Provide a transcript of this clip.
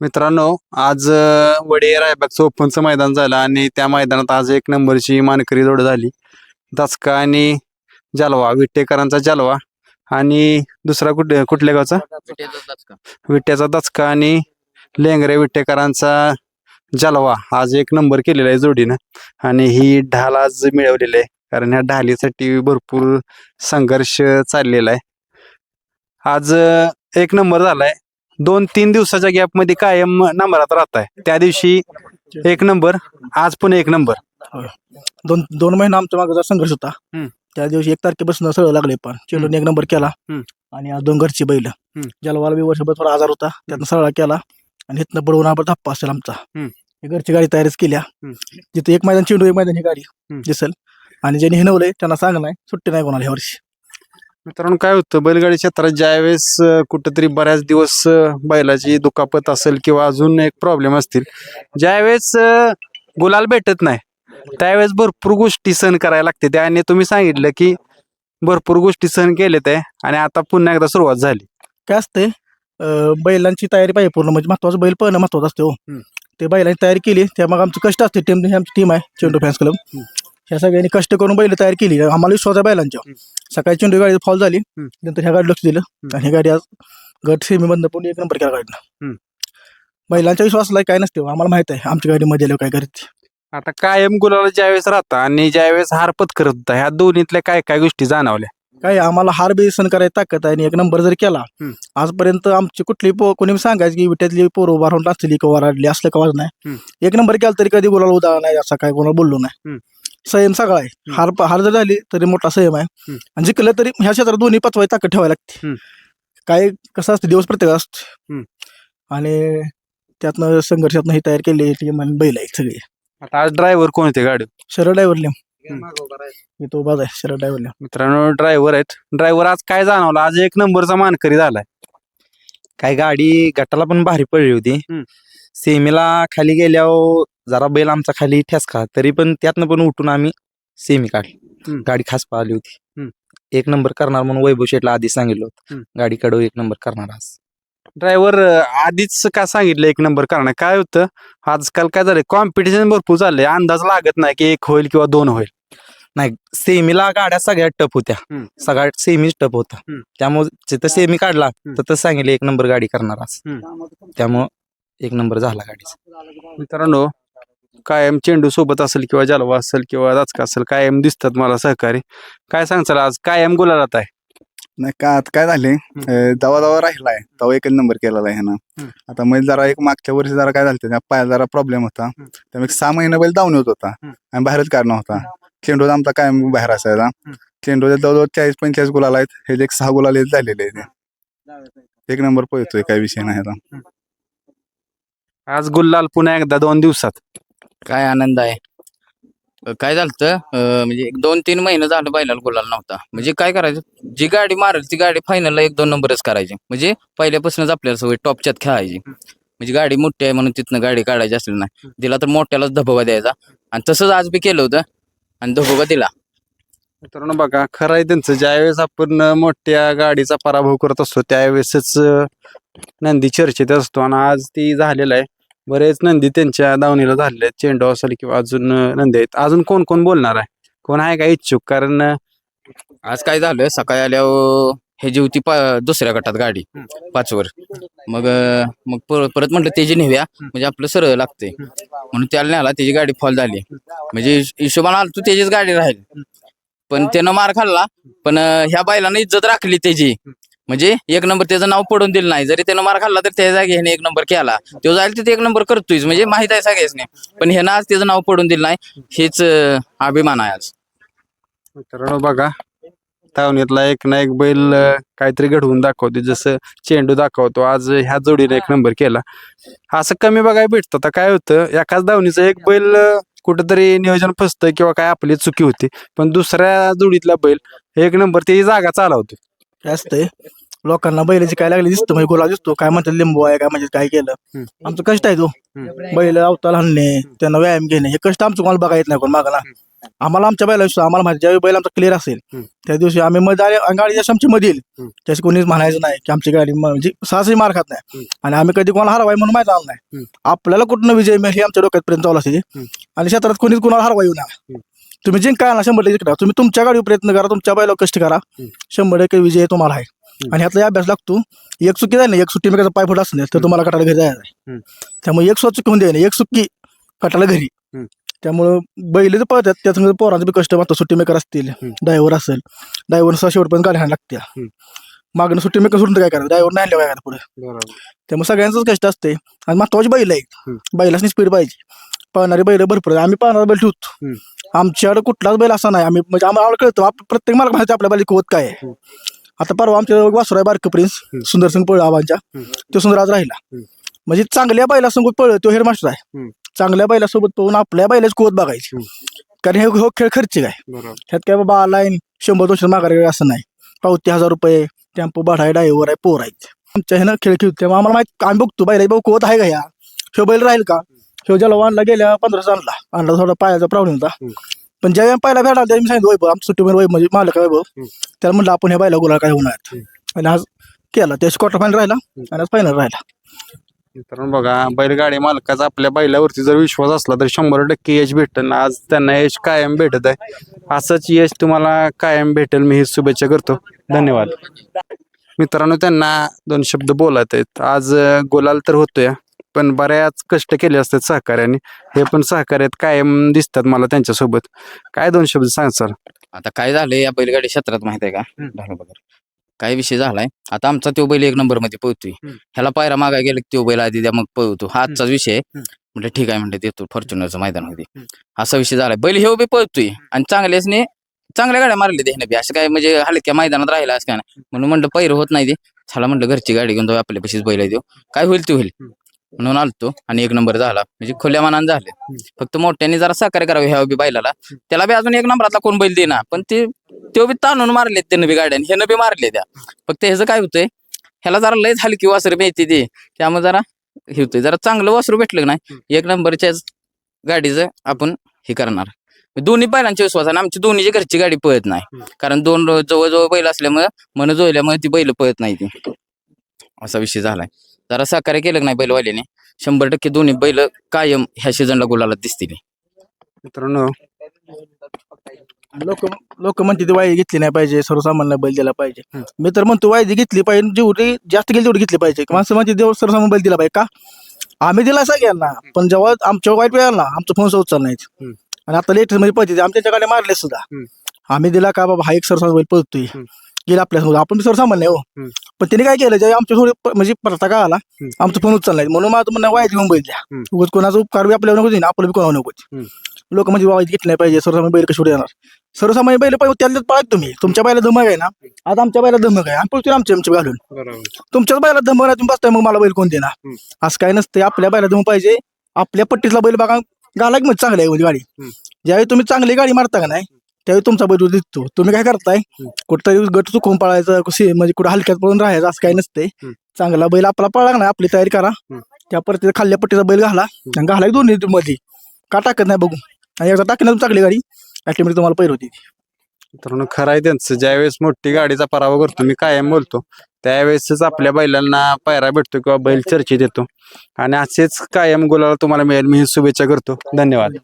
मित्रांनो आज वडे रायबागचं ओपनचं मैदान झालं आणि त्या मैदानात आज एक नंबरची मानकरी जोड झाली. दचका आणि जलवा विट्टेकरांचा जलवा आणि दुसरा कुठे कुठल्या गावचा? विट्याचा दचका आणि लेंगरे विट्टेकरांचा जलवा. आज एक नंबर केलेला आहे जोडीनं आणि ही ढाल आज मिळवलेली आहे. कारण ह्या ढालीसाठी भरपूर संघर्ष चाललेला आहे. आज एक नंबर झालाय. दोन तीन दिवसाच्या गॅपमध्ये कायम नंबरात राहत आहे त्या दिवशी एक नंबर आज पण एक नंबर. दोन दोन महिना आमच्या मागे संघर्ष होता. त्या दिवशी एक तारखेपासून सगळं लागले पण. चेंडून एक नंबर केला. आणि आज दोन घरची बैल. जलवाला बी वर्षभर थोडा आजार होता त्यातनं सगळा केला आणि इथनं बुडवून आपण धप्पा असेल आमचा. घरची गाडी तयारीच केल्या. जिथे एक मैदान चेंडू एक मैदान ही गाडी. दिसेल. आणि ज्यांनी हिनवलंय त्यांना सांग नाही सुट्टी नाही कोणाला ह्या वर्षी. मित्रांनो काय होतं? बैलगाडी क्षेत्रात ज्यावेळेस कुठंतरी बऱ्याच दिवस बैलाची दुखापत असेल किंवा अजून एक प्रॉब्लेम असतील ज्यावेळेस गुलाल भेटत नाही त्यावेळेस भरपूर गोष्टी सहन करायला लागते त्या आणि तुम्ही सांगितलं की भरपूर गोष्टी सहन केल्यात आहे आणि आता पुन्हा एकदा सुरुवात झाली. काय असते बैलांची तयारी पाहिजे पूर्ण म्हणजे महत्वाचं बैल पळणं महत्वाचं असते हो. ते बैलांची तयारी केली त्या मग आमचं कष्ट असते टीम आमची टीम आहे चेंडू फॅन्स क्लब. ह्या सगळ्यांनी कष्ट करून बैल तयार केली. आम्हाला विश्वास आहे बैलांच्या सकाळी चेंडू गाडी फॉल झाली. नंतर ह्या गाडी लक्ष दिलं आणि ही गाडी आज गट सेमी बंद पण एक नंबर केला गाडीनं हम्म. बैलांच्या विश्वासाला काय नसते हो. आम्हाला माहीत आहे आमच्या गाडी मध्ये काय करते आता कायम गुलाला ज्यावेळेस राहता आणि ज्यावेळेस हार पत्करत होता ह्या दोन्हीतल्या काय काय गोष्टी जाणवल्या काय आम्हाला हार बी सण करायची ताकद आहे आणि एक नंबर जर केला. आजपर्यंत आमची कुठली पो कोणी सांगायचं की विट्यातली पोरं उभा राहून नाचली किंवा असलं का वाज नाही. एक नंबर केला तरी कधी बोलायला उदाहरण नाही असं काय कोणाला बोललो नाही. संयम सगळा आहे. हार हार जर झाली तरी मोठा संयम आहे. आणि जिंकलं तरी ह्या क्षेत्रात दोन्ही पचवाय ताकद ठेवायला लागते. काय कसं असतं दिवस प्रत्येक असतो. आणि त्यातनं संघर्षातनं ही तयार केली टीम आणि बैल आहेत सगळे. आता आज ड्रायव्हर कोण होते गाडी शरद ड्रायव्हरले हम्म. मी तो बाज आहे शरद ड्रायव्हरले मित्रांनो ड्रायव्हर आहेत. ड्रायव्हर आज काय जाणवलं? आज एक नंबरचा मानकरी झालाय. काय गाडी गटाला पण भारी पडली होती. सेमीला खाली गेल्यावर जरा बैल आमचा खाली ठेसका तरी पण त्यातनं पण उठून आम्ही सेमी काढली. गाडी खास पाहिली होती. एक नंबर करणार म्हणून वैभव शेटला आधी सांगितलं होतं. गाडी कडव एक नंबर करणार आज. ड्रायव्हर आधीच का सांगितलं एक नंबर करणार? काय होतं? आजकाल काय झालंय? कॉम्पिटिशन भरपूर चाललंय. अंदाज लागत नाही की एक होईल किंवा दोन होईल. नाही सेमीला गाड्या सगळ्यात टप होत्या. हम्म. सगळ्यात सेमीच टप होता. त्यामुळे जिथं सेमी काढला. तर तसं सांगितलं एक नंबर गाडी करणार आज. त्यामुळं एक नंबर झाला गाडीचा. मित्रांनो कायम चेंडू सोबत असेल किंवा जलवा असेल किंवा दाचका असेल कायम दिसतात मला सहकारी. काय सांगचाल आज? कायम गुलालात आहे. नाही का आता काय झाले दवा दवा राहिलाय तेव्हा एकच नंबर केलेला आहे ह्यानं. आता मध्ये जरा एक मागच्या वर्षी जरा काय झालं त्या पायाला जरा प्रॉब्लेम होता. त्यामुळे सहा महिने बैल डाऊन होत होता. आणि बाहेरच काढणं होता. चेंडू आमचा कायम बाहेर असायचा. चेंडू जवळजवळ चाळीस पंचेचाळीस गुलाल आहेत. हे एक सहा गुलाल झालेले आहे ते. एक नंबर पोहतोय काही विषय नाही आता. आज गुल्लाल पुन्हा एकदा दोन दिवसात. काय आनंद आहे? काय झालं म्हणजे एक दोन तीन महिने झालं बैलाला गुलाल नव्हता. म्हणजे काय करायचं? जी गाडी मारेल ती गाडी फायनलला एक दोन नंबरच करायची. म्हणजे पहिल्यापासूनच आपल्याला सवय टॉपच्यात खेळायची. म्हणजे गाडी मोठी आहे म्हणून तिथनं गाडी काढायची असली नाही. दिला तर मोठ्यालाच धबोबा द्यायचा. आणि तसंच आज बी केलं होतं. आणि धबोबा दिला. मित्रांनो बघा खरं आहे त्यांचं. ज्यावेळेस आपण मोठ्या गाडीचा पराभव करत असतो त्यावेळेसच नंदी चर्चेत असतो. आणि आज ती झालेला आहे. बरेच नंदी त्यांच्या दावणीला झालेले आहेत चेंडू असेल किंवा अजून नंदी आहेत. अजून कोण कोण बोलणार आहे? कोण आहे का इच्छुक? कारण आज काय झालं सकाळी आल्यावर हे जी होती पा- दुसऱ्या गटात गाडी पाचवर. मग अं, मग पर- परत म्हटलं त्याची नेव्या म्हणजे आपलं सरळ लागते म्हणून त्याला न्याला त्याची गाडी फॉल झाली. म्हणजे हिश- हिशोबाने आलो तू त्याचीच गाडी राहील. पण त्यानं मार खाल्ला. पण अं, ह्या बैलानं इज्जत राखली त्याची. म्हणजे एक नंबर त्याचं नाव पडून दिलं नाही. जरी त्यानं मार खाल्ला तर त्या जागी ह्याने एक नंबर केला. तो जाईल तिथे एक नंबर करतोय म्हणजे माहीत आहे सगळ्याच पण ह्यानं आज त्याचं नाव पडून दिलं नाही. हेच अं, अभिमान आहे आज. मित्रांनो बघा तावणीतला एक ना एक बैल अं, काहीतरी घडवून दाखवते जसं चेंडू दाखवतो. आज ह्या जोडीने एक नंबर केला. असं कमी बघायला भेटतं. आता काय होतं एकाच धावणीचं एक बैल अं, कुठंतरी नियोजन फसतं किंवा काय आपली चुकी होती. पण दुसऱ्या जोडीतला बैल एक नंबर त्याची जागा चालवतो काय असतंय. लोकांना बैलाची काय लागली दिसतं म्हणजे गोला दिसतो काय म्हणतात लिंबू आहे काय म्हणजे काय केलं. आमचं कष्ट आहे तो. बैल अवताल आणणे त्यांना व्यायाम घेणे हे कष्ट आमचं कोणाला बघा येत नाही कोण मागाला आम्हाला आमच्या बैला विश्वास आम्हाला माहिती ज्यावेळी बैल आमचा क्लिअर असेल. त्या दिवशी आम्ही मध्ये गाडी जशी आमची हम्म. त्याची कोणीच म्हणायचं नाही की आमची गाडी म्हणजे सहजही मार खात नाही. आणि आम्ही कधी कोणाला हरवाय म्हणून माहिती आलं नाही. आपल्याला कुठनं विजय मिळेल हे आमच्या डोक्यात पर्यंत चालू असते हम्म. आणि क्षेत्रात कोणीच कोणाला हरवा येऊ नका तुम्ही जिंकाय ना शंभर टक्के. तुम्ही तुमच्या गाडीवर प्रयत्न करा तुमच्या बैला कष्ट करा शंभर टक्के विजय तुम्हाला आहे आणि ह्यातला अभ्यास लागतो. एक चुकी जाईल ना एक सुट्टी मेकाचा पाय फुट असणार तर तुम्हाला कटाला घरी जायचं आहे. त्यामुळे एक स्वतः चुकी होऊन द्यायला एक चुकी कटाला घरी. त्यामुळं बैल जे पळतात त्यात पोरांचं बी कष्ट मात्र सुट्टी मेकर असतील. ड्रायव्हर असेल ड्रायव्हर शेवटपर्यंत गाडी हाणायला लागते मागणं सुट्टी मेकर सोडून तर काय करायचं? ड्रायव्हर नाही आणलं काय करायचं पुढे. त्यामुळे सगळ्यांचंच कष्ट असते आणि महत्वाची बैल आहे. बैलासनी स्पीड पाहिजे. पळणारी बैल भरपूर. आम्ही पळणारा बैल ठेवतो. आमच्याकडे कुठलाच बैल असा नाही. आम्ही म्हणजे आम्हाला कळतो प्रत्येक मला माहिती आपल्या बैल कोत काय आहे. आता परवा आमच्या वासुराय बारक प्रिन्स सुंदर सिंग पळला आबांच्या. तो सुंदर आज राहिला. म्हणजे चांगल्या बैलासोबत पळलं तो हेडमास्टर आहे. चांगल्या बैलासोबत पळून आपल्या बैलाची कोत बघायची. कारण हे हे खेळ खर्चिक आहे. ह्यात काय बाबा लाईन शंभर दोनशे माघारी असं नाही. पावती हजार रुपये टेम्पो भाडा ड्रायव्हर आहे पोर आहेत. आमच्या ह्यानं खेळ खेळतो तेव्हा आम्हाला माहिती आम्ही बघतो बैल भाऊ कोत आहे का ह्या? ह्यो बैल राहील का? ह्यो ज्याला आणला गेल्या पंधराशे आणला. आणला थोडा पायाचा प्रॉब्लेम होता. पण ज्या पहिला भेटला त्या मी सांगितलं वैभव आमचं सुट्टी वैभव म्हणजे मालक आहे वैभव. त्याला म्हणलं आपण ह्या बैला गुला काय होणार आणि आज केला त्याच क्वार्टर फायनल राहिला आणि आज फायनल राहिला. मित्रांनो बघा बैलगाडी मालकाचा आपल्या बैलावरती जर विश्वास असला तर शंभर टक्के यश भेटेल आज त्यांना यश कायम भेटत आहे. असंच यश तुम्हाला कायम भेटेल मी ही शुभेच्छा करतो. धन्यवाद. मित्रांनो त्यांना दोन शब्द बोलत आहेत. आज अं, गुलाल तर होतोय. पण बऱ्याच कष्ट केले असतात सहकार्याने हे पण सहकार्यात कायम दिसतात मला त्यांच्यासोबत. काय दोन शब्द सांग सर? आता काय झालंय या बैलगाडी क्षेत्रात माहीत आहे का झालं बघा. काय विषय झालाय? आता आमचा तो बैल एक नंबरमध्ये पळतोय. हम्म. ह्याला पायरा मागा गेला की तो बैल आधी द्या मग पळतो. हा आजचाच विषय आहे. हम्म. म्हटलं ठीक आहे म्हणलं देतो फॉर्च्युनरचं मैदान होते हम्म. असा विषय झालाय. बैल हे बी पळतोय आणि चांगल्याचने चांगल्या गाड्या मारल्या त्याने बी. असं काय म्हणजे हलक्या मैदानात राहिला असं काय नाही. म्हणून म्हणलं पैर होत नाही ते चला म्हणलं घरची गाडी घेऊन जाऊ आपल्या पशीच बैल देऊ. काय होईल ते होईल. म्हणून आलतो आणि एक नंबर झाला. म्हणजे खुल्या मनानं झाले. फक्त मोठ्याने जरा सहकार्य करावे ह्या बी बैलाला. त्याला बी अजून एक नंबरातला कोण बैल देना पण ते तो बी ताणून मारलेत त्यानं बी गाड्याने. ह्यानं बी मारले त्या. फक्त ह्याचं काय होतंय ह्याला जरा लय हलकी वासर मिळते ते. त्यामुळे जरा हे होतंय. जरा चांगलं वासरू भेटलं का नाही एक नंबरच्याच गाडीचं आपण हे करणार. दोन्ही बैलांचे विश्वास आणि आमची दोन्हीची घरची गाडी पळत नाही. कारण दोन जवळजवळ बैल असल्यामुळे मन जोडल्यामुळे ती बैल पळत नाही ती. असा विषय झालाय. जरा सहकार्य केलं का नाही बैलवाल्याने? शंभर टक्के दोन्ही बैल कायम ह्या सीझनला गुलाला दिसतील. मित्रांनो लोक लोक म्हणते ती वायदी घेतली नाही पाहिजे सर्वसामान्य बैल दिला पाहिजे. मी तर म्हणतो वायदी घेतली पाहिजे जेवढी जास्त गेली तेवढी घेतली पाहिजे. माणसं म्हणते देव सर्वसामान्य बैल दिला पाहिजे का? आम्ही दिला सगळ्यांना पण जेव्हा आमच्या वाईट वेळाला ना आमचं फोन उचल नाहीत. हम्म. आणि आता लेटेस्टमध्ये पळते आमच्या गाड्या मारले सुद्धा. आम्ही दिला का बाबा हा एक सर्वसामान्य बैल पळतोय. गेला आपल्यासमोर आपण आहे, हम्म. हो. पण त्यांनी काय केलं जेव्हा आमच्या थोडी प- म्हणजे पडता का आला हम्म. आमचं फोन उचल नाही. म्हणून माझं म्हणणं वाईट घेऊन बैल द्या हम्म. उगाच कोणाचा उपकार बी आपल्याला नको देईन आपलं बी कोणाला नको हम्म. लोक म्हणजे वाईट घेतली नाही पाहिजे सर्वसामान्य बैल कशी येणार सर्वसामान्य बैल पाहिजे त्याला पळत तुम्ही. तुमच्या बैला धमक आहे ना आज आमच्या बैला धमक आहे. आम्ही पळतोय आमच्या आमच्या घालून. बरोबर. तुमच्याच बैला धमक नाही तुम्ही बसताय मग मला बैल कोण देणार? हम्म. असं काय नसते आपल्या बैला धमक पाहिजे. आपल्या पट्टीतला बैल बघा घाला की चांगली आहे गाडी. हम्म. ज्यावेळी तुम्ही चांगली गाडी मारता का नाही त्यावेळी तुमचा बैल दिसतो. तुम्ही काय करताय कुठतरी गट चुकून पळायचं कुठे म्हणजे कुठं हलक्यात पळून राहायचं असं काही नसते. चांगला बैल आपला पळला का नाही आपली तयारी करा. त्या परत खाल्ल्या पट्टीचा बैल घाला. आणि घाला की दोन्ही मध्ये. का टाकत नाही बघू. आणि एकदा तुमची चांगली गाडी ॲटोमॅटिक तुम्हाला पैर होती मित्रांनो खरं आहे त्यांचं. ज्यावेळेस मोठी गाडीचा पराभव करतो मी कायम बोलतो त्यावेळेसच आपल्या बैलांना पायरा भेटतो किंवा बैल चर्चेत येतो. आणि असेच कायम गुलाला तुम्हाला मिळेल. मी शुभेच्छा करतो. धन्यवाद.